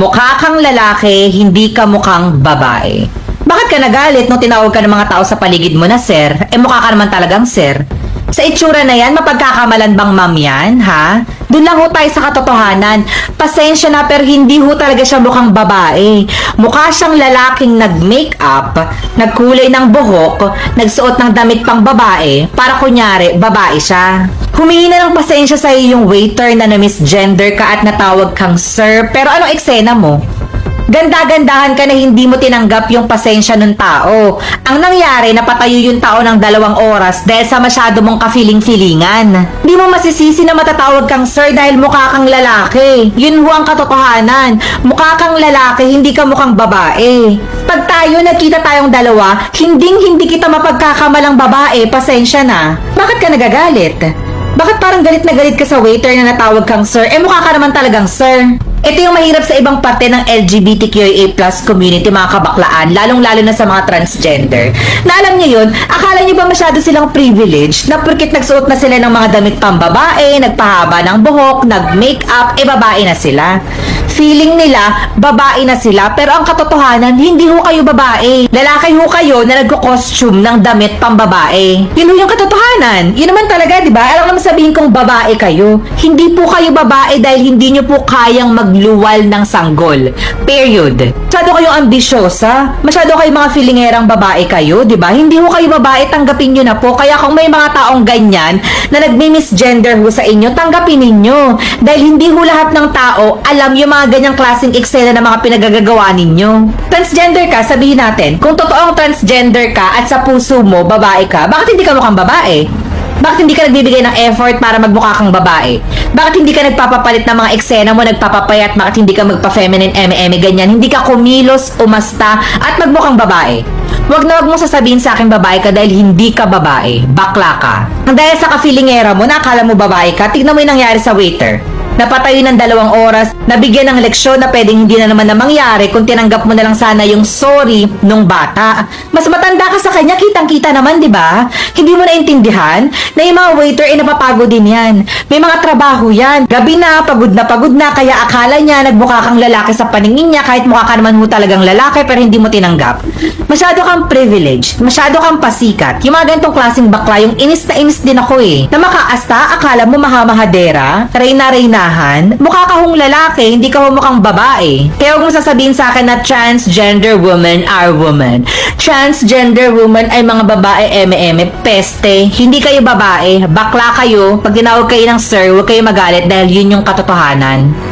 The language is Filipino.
Mukha kang lalaki, hindi ka mukhang babae. Bakit ka nagalit nung tinawag ka ng mga tao sa paligid mo na sir? Eh mukha ka naman talagang sir. Sa itsura na yan, mapagkakamalan bang ma'am yan, ha? Doon lang ho tayo sa katotohanan. Pasensya na pero hindi ho talaga siya mukhang babae. Mukha siyang lalaking nag-makeup, nagkulay ng buhok, nagsuot ng damit pang babae, para kunyari, babae siya. Humingi na ng pasensya sa yung waiter na na-misgender ka at natawag kang sir, pero anong eksena mo? Ganda-gandahan ka na hindi mo tinanggap yung pasensya ng tao. Ang nangyari, napatayo yung tao ng dalawang oras dahil sa masyado mong kafiling-filingan. Di mo masisisi na matatawag kang sir dahil mukha kang lalaki. Yun ho ang katotohanan. Mukha kang lalaki, hindi ka mukhang babae. Pag tayo nakita tayong dalawa, hinding hindi kita mapagkakamalang babae, pasensya na. Bakit ka nagagalit? Bakit parang galit na galit ka sa waiter na natawag kang sir? Eh mukha ka naman talagang sir. Ito yung mahirap sa ibang parte ng LGBTQIA plus community mga kabaklaan, lalong-lalo na sa mga transgender. Na alam niyo yun, akala niyo ba masyado silang privileged na porkit nagsuot na sila ng mga damit pambabae, nagpahaba ng buhok, nag-makeup, eh babae na sila. Feeling nila, babae na sila, pero ang katotohanan, hindi ho kayo babae. Lalaki ho kayo na nagko-costume ng damit pambabae. Yun ho yung katotohanan. Yun naman talaga, di ba? Alam naman sabihin kong babae kayo. Hindi po kayo babae dahil hindi nyo po kayang magluwal ng sanggol. Period. Masyado kayong ambisyosa. Masyado kayong mga feelingerang babae kayo, di ba? Hindi ho kayo babae, tanggapin nyo na po. Kaya kung may mga taong ganyan na nagmi-misgender ho sa inyo, tanggapin ninyo. Dahil hindi ho lahat ng tao alam yung mga ganyang klaseng eksena na mga pinagagagawa ninyo. Transgender ka, sabihin natin, kung totoong transgender ka at sa puso mo, babae ka, bakit hindi ka mukhang babae? Bakit hindi ka nagbibigay ng effort para magmukha kang babae? Bakit hindi ka nagpapapalit ng mga eksena mo, nagpapapayat, bakit hindi ka magpa-feminine eme ganyan? Hindi ka kumilos, umasta, at magmukhang babae. Huwag na huwag mo sasabihin sa akin babae ka dahil hindi ka babae. Bakla ka. Ang dahil sa kafilingera mo, nakala mo babae ka, tignan mo yung nangyari sa waiter. Napatayo ng dalawang oras, nabigyan ng leksyon na pwedeng hindi na naman na mangyari kung tinanggap mo na lang sana yung sorry nung bata. Mas matanda ka sa kanya, kitang-kita naman, di ba? Hindi mo naintindihan na yung mga waiter ay napapagod din yan. May mga trabaho yan. Gabi na, pagod na pagod na, kaya akala niya nagmukha kang lalaki sa paningin niya kahit mukha ka naman mo talagang lalaki pero hindi mo tinanggap. Masyado kang privileged, masyado kang pasikat. Yung mga ganitong klaseng bakla, yung inis na inis din ako eh. Na makaasta, akala mo mahamahadera, reyna-reynahan, mukha ka hong lalaki, hindi ka hong mukhang babae. Kaya huwag mo sasabihin sa akin na transgender women are women. Transgender women ay mga babae eme-eme, peste. Hindi kayo babae, bakla kayo. Pag tinawag kayo ng sir, huwag kayo magalit dahil yun yung katotohanan.